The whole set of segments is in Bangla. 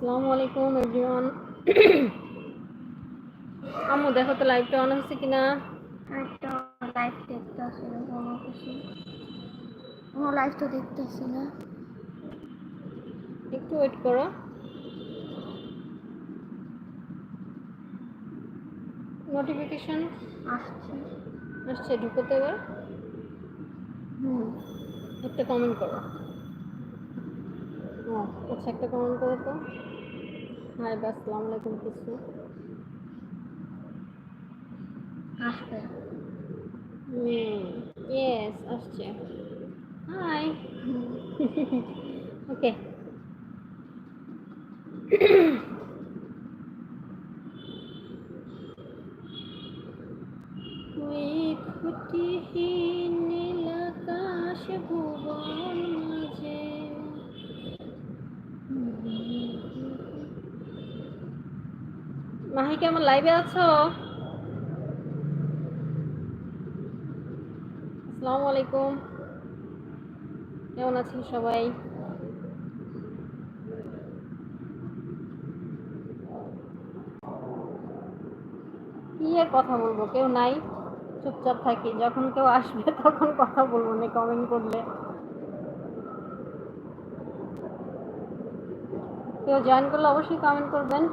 আসসালামু আলাইকুম এভরিওয়ান আম্মু দেখো তো লাইভটা অন হচ্ছে কিনা? একটা লাইভ দেখতেছি না কোনো কিছু কোনো লাইভ তো দেখতেছি না একটু ওয়েট করো। নোটিফিকেশন আসছে। আসছে ঢুকোতে এবার। হুম। একটা কমেন্ট করো। ও আচ্ছা একটা কমেন্ট করো তো। হাই বা আসসালামু আলাইকুম কিছু আসবে হুম ইয়েস আসছে। হাই ওকে মাহি কেমন লাইভে আছো? আসসালামু আলাইকুম। কেমন আছেন সবাই? কি আর কথা বলব? কেউ নাই, চুপচাপ থাকি। যখন কেউ আসবে, তখন কথা বলব, না কমেন্ট করলে। কেউ জয়েন করলে অবশ্যই কমেন্ট করবেন।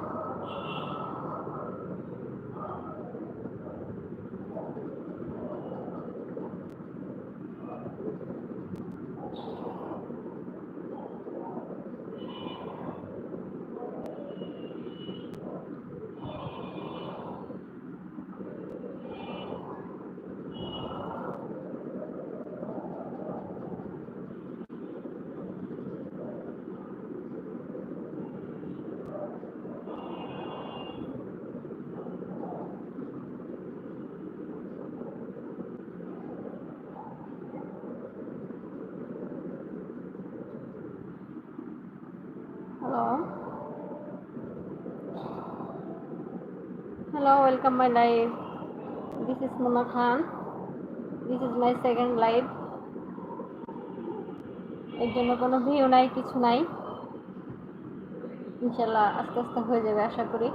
Welcome my live. This is Mona Khan. This is my second live. এর জন্য কোনো ভিউ নাই, কিছু নাই ইনশাল্লাহ আস্তে আস্তে হয়ে যাবে, আশা করি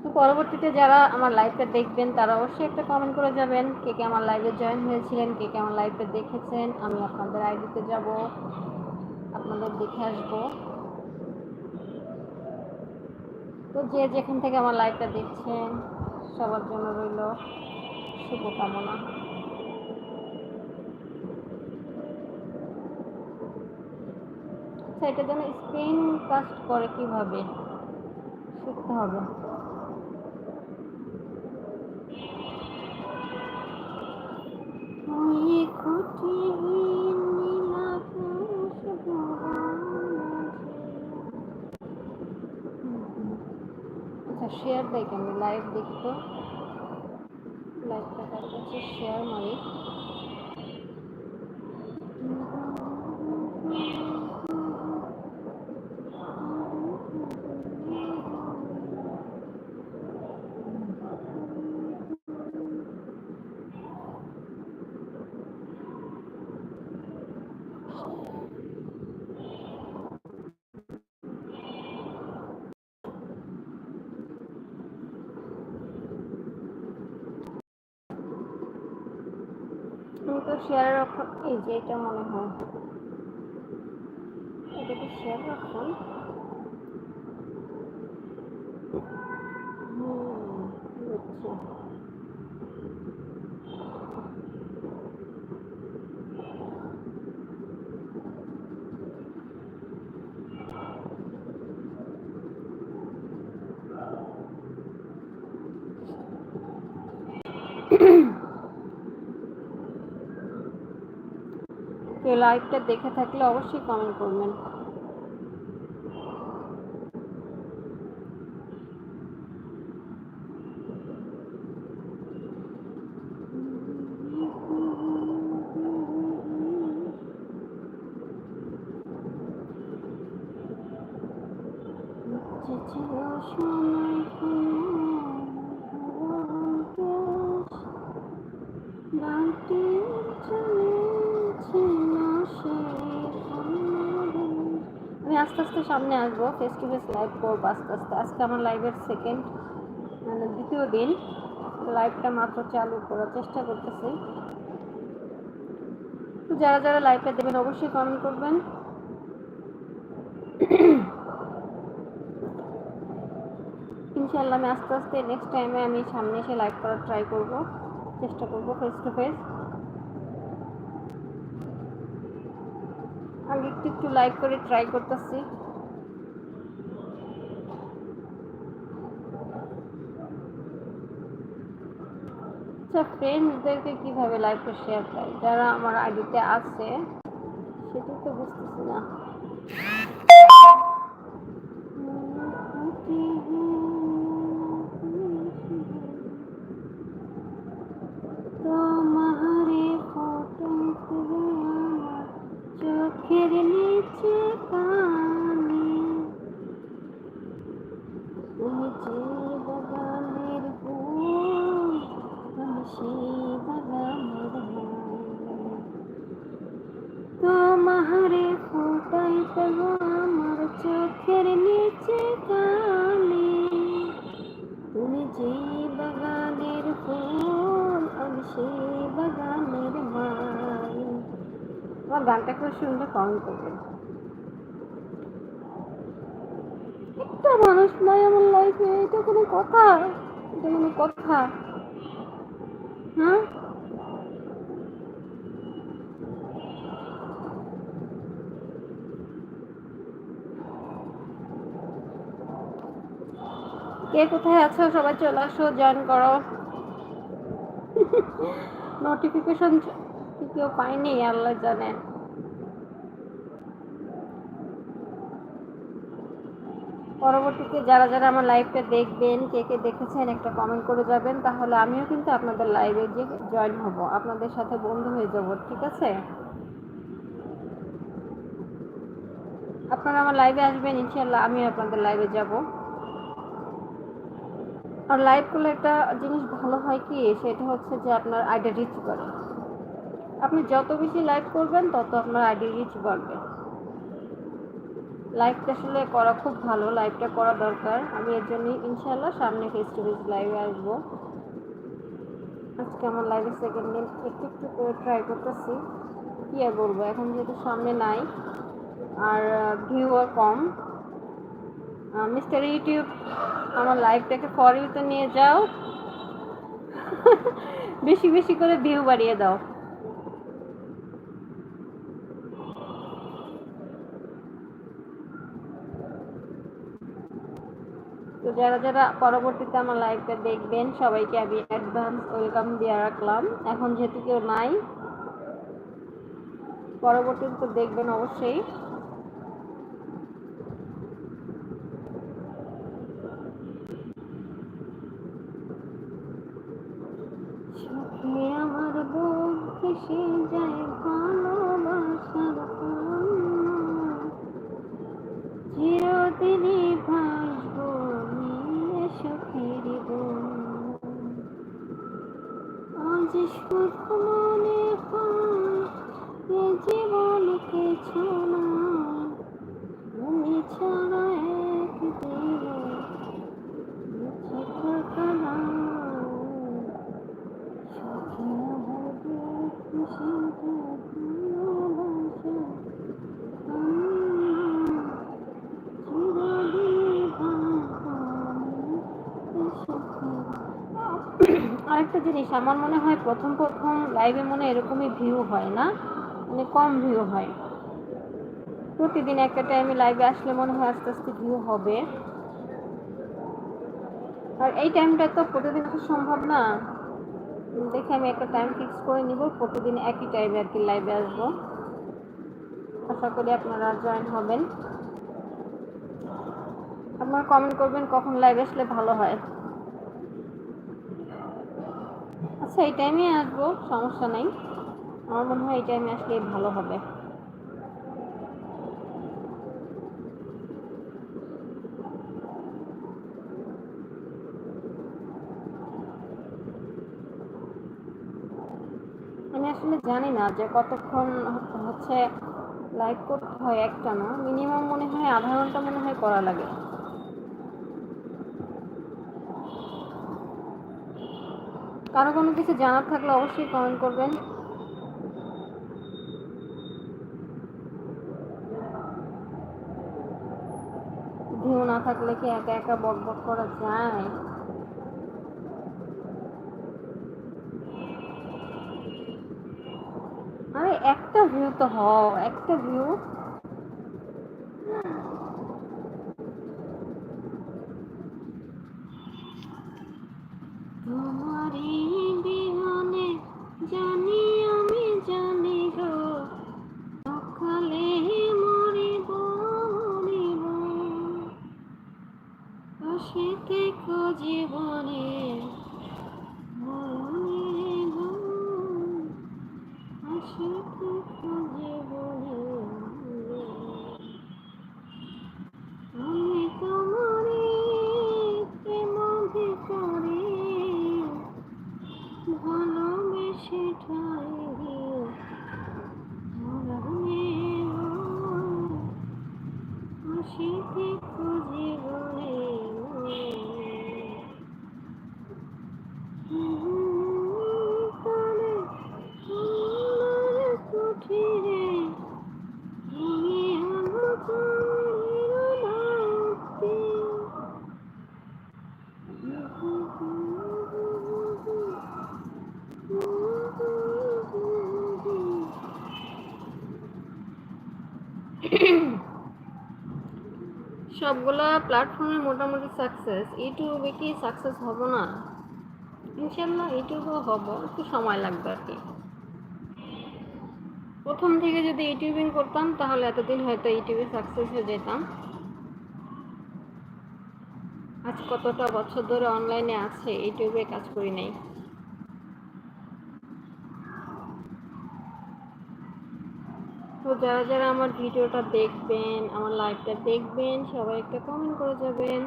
তো পরবর্তীতে যারা আমার লাইভটা দেখবেন, তারা অবশ্যই একটা কমেন্ট করে যাবেন, কে কে আমার লাইভে জয়েন হয়েছিলেন, কে কে আমার লাইভটা দেখেছেন, আমি আপনাদের আইডিতে যাব, আপনাদের দেখে আসব তো যে যেখান থেকে আমার লাইভটা দেখছেন সবার জন্য রইল শুভকামনা। আচ্ছা এটা যেন স্ক্রিন কাস্ট করে কীভাবে? শিখতে হবে ওই খুঁটিহীন নীল আকাশ ভুবন মাঝে। আচ্ছা শেয়ার দেয় কেন লাইভ দেখতো লাইভটা কার কাছে শেয়ার মারি। আমি তো শেয়ারের অপশন এই যে এটা মনে হয়। এটা কি শেয়ারের অপশন হুম বুঝছি কেউ লাইভটা দেখে থাকলে অবশ্যই কমেন্ট করবেন। সময় বাড়তে আস্তে আস্তে সামনে আসব। ফেস টু ফেস লাইভ করব আস্তে আস্তে। আজকে আমার লাইভের সেকেন্ড মানে দ্বিতীয় দিন। লাইভটা মাত্র চালু করার চেষ্টা করতেছি। যারা যারা লাইভটা দেবেন অবশ্যই কমেন্ট করবেন। ইনশাল্লাহ আমি আস্তে আস্তে নেক্সট টাইমে আমি সামনে এসে লাইভ করার ট্রাই করব। চেষ্টা করব ফেস টু ফেস আগে একটু একটু লাইভ করে ট্রাই করতেছি। আচ্ছা ফ্রেন্ডসদেরকে কীভাবে লাইভটা শেয়ার করি? যারা আমার আইডিতে আছে, সেটাই তো বুঝতেছি না। গানটা খুব সুন্দর কমেন্ট করবেন একটা মানুষ নাই আমার লাইফে এটা কোনো কথা? এটা কোনো কথা? হ্যাঁ? কে কোথায় আছো? সবাই চলে আসো জয়েন করো। নোটিফিকেশন কেউ পাইনি আল্লাহ জানে। পরবর্তীতে যারা যারা আমার লাইভটা দেখবেন, কে কে দেখেছেন, একটা কমেন্ট করে যাবেন, তাহলে আমিও কিন্তু আপনাদের লাইভে গিয়ে জয়েন হব। আপনাদের সাথে বন্ধু হয়ে যাব, ঠিক আছে? আপনারা আমার লাইভে আসবেন ইনশাল্লাহ আমিও আপনাদের লাইভে যাব। আর লাইভ করলে একটা জিনিস ভালো হয় কি? সেটা হচ্ছে যে আপনার আইডি রিচ করে। আপনি যত বেশি লাইভ করবেন, তত আপনার আইডি রিচ বাড়বে। লাইভটা আসলে করা খুব ভালো লাইভটা করা দরকার। আমি এর জন্য ইনশাল্লাহ সামনে ফেস টু ফেস লাইভে আসব। আজকে আমার লাইভের সেকেন্ড দিন একটু একটু করে ট্রাই করতেছি। কি আর বলব, এখন যেহেতু সামনে নাই, আর ভিউও কম। মিস্টার ইউটিউব আমার লাইভটাকে ফর ইউতে নিয়ে যাও। বেশি বেশি করে ভিউ বাড়িয়ে দাও তো যারা যারা পরবর্তীতে আমার লাইভটা দেখবেন, সবাইকে আমি অ্যাডভান্স ওয়েলকাম দিয়ে রাখলাম। এখন যেহেতু কেউ নাই, পরবর্তীতে দেখবেন অবশ্যই সুখে আমার বুক ভেসে যায় ভালোবাসার কান্না। চিরদিনই ভাসব নিয়ে সুখের বন্যা। আজ শুধু মনে হয় জীবন কিছু না। তুমি ছাড়া এক জীবন বেঁচে থাকা না সুখে আমার বুক ভেসে যায় ভালোবাসার কান্না। চিরদিনই ভাসব নিয়ে সুখের আরেকটা জিনিস, আমার মনে হয় প্রথম প্রথম লাইভে মনে এরকমই ভিউ হয় না মানে কম ভিউ হয়। প্রতিদিন একটা টাইমে লাইভে আসলে মনে হয় আস্তে আস্তে ভিউ হবে। আর এই টাইমটা তো প্রতিদিন তো সম্ভব না। দেখে আমি একটা টাইম ফিক্স করে নিব, প্রতিদিন একই টাইমে আর কি লাইভে আসব। আশা করি আপনারা জয়েন হবেন। আপনারা কমেন্ট করবেন কখন লাইভ আসলে ভালো হয়। আচ্ছা এই টাইমে আসব, সমস্যা নেই। আমার মনে হয় এই টাইমে আসলে ভালো হবে। আমি আসলে জানি না যে কতক্ষণ হচ্ছে লাইভ করতে হয় একটা না মিনিমাম মনে হয় আধা ঘণ্টা মনে হয় করা লাগে। কারও কোনো কিছু জানার থাকলে অবশ্যই কমেন্ট করবেন। ভিউ না থাকলে কি একা একা বক বক করা যায়? আরে একটা ভিউ তো হও, একটা ভিউ তোমারই বিহনে জানি আমি জানি গো সকালে মরিব মরিব পাশে থেকো জীবনে মরিব পাশে থেকো জীবনে আমি তোমারে প্রেম ভিতরে ভালোবেসে ঠাই দিও মরণে হাসি থেকো জীবনে তারে আমার কুঠিরে তুমি আমার ভক্তি সবগুলা প্ল্যাটফর্মে মোটামুটি সাকসেস ইউটিউবে কি সাকসেস হব না? ইনশাল্লাহ ইউটিউবেও হব, একটু সময় লাগবে আর কি। প্রথম থেকে যদি ইউটিউবিং করতাম, তাহলে এতদিন হয়তো ইউটিউবে সাকসেস হয়ে যেতাম। আজ কতটা বছর ধরে অনলাইনে আছে, ইউটিউবে কাজ করি নাই। যারা যারা আমার ভিডিওটা দেখবেন, আমার লাইভটা দেখবেন, সবাই একটা কমেন্ট করে যাবেন।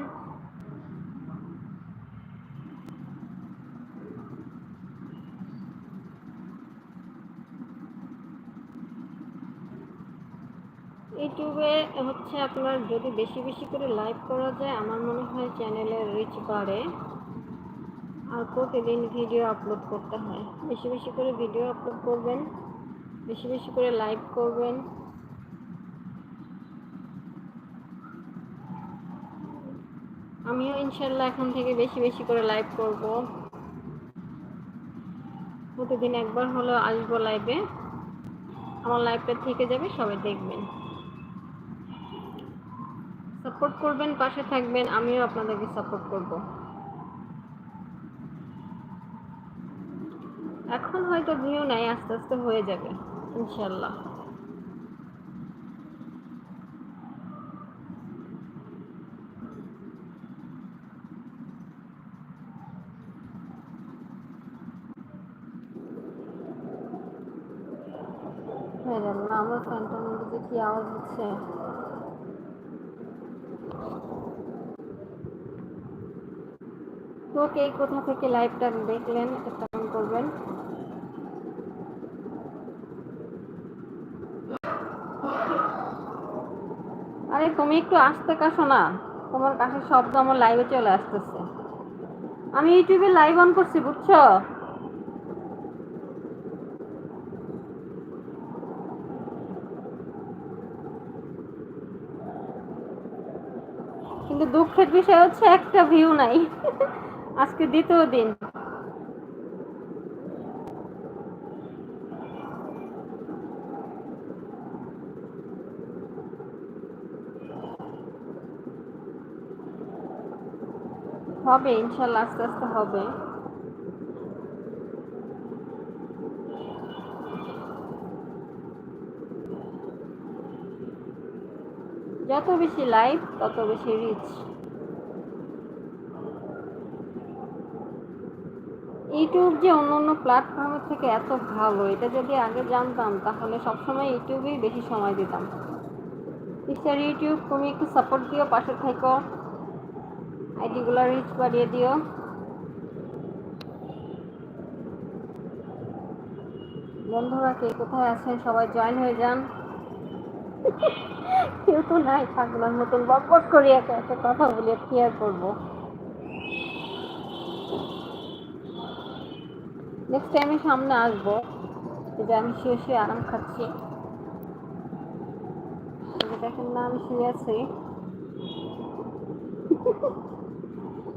ইউটিউবে হচ্ছে আপনার যদি বেশি বেশি করে লাইভ করা যায়, আমার মনে হয় চ্যানেলের রিচ বাড়ে। আর প্রতিদিন ভিডিও আপলোড করতে হয়। বেশি বেশি করে ভিডিও আপলোড করবেন। বেশি বেশি করে লাইভ করবেন। আমিও ইনশাল্লাহ এখন থেকে বেশি বেশি করে লাইভ করব। প্রতিদিন একবার হলেও আসব লাইভে। আমার লাইভটা থেকে যাবে সবাই দেখবেন। সাপোর্ট করবেন, পাশে থাকবেন, আমিও আপনাদেরকে সাপোর্ট করব। এখন হয়তো ভিউ নাই, আস্তে আস্তে হয়ে যাবে। ইনশাল্লাহ হয়ে গেল না আমার ফ্যানটার মধ্যে কি আওয়াজ হচ্ছে? তো কে কোথা থেকে লাইভটা দেখলেন একটা করবেন আরে তুমি একটু আসতে কাশো না। তোমার কাছে শব্দ আমার লাইভে চলে আসতেছে। আমি ইউটিউবে লাইভ অন করছি, বুঝছ? কিন্তু দুঃখের বিষয় হচ্ছে একটা ভিউ নাই। আজকে দ্বিতীয় দিন। হবে ইনশাল্লাহ আস্তে আস্তে হবে। যত বেশি লাইভ তত বেশি রিচ ইউটিউব যে অন্য অন্য প্ল্যাটফর্মের থেকে এত ভালো, এটা যদি আগে জানতাম, তাহলে সবসময় ইউটিউবেই বেশি সময় দিতাম। টিচার ইউটিউব তুমি একটু সাপোর্ট দিও, পাশে থেকো। আইডিগুলো রিচ বাড়িয়ে দিও। বন্ধুরা, কে কোথায় আছেন? সবাই জয়েন হয়ে যান। কেউ তো নাই, পাগলার মতন বক বক করে একা একা কথা বলে কি আর করব? নেক্সট টাইমে সামনে আসব। এই যে আমি শুয়ে শুয়ে আরাম খাচ্ছি। দেখেন না, আমি শুয়ে আছি।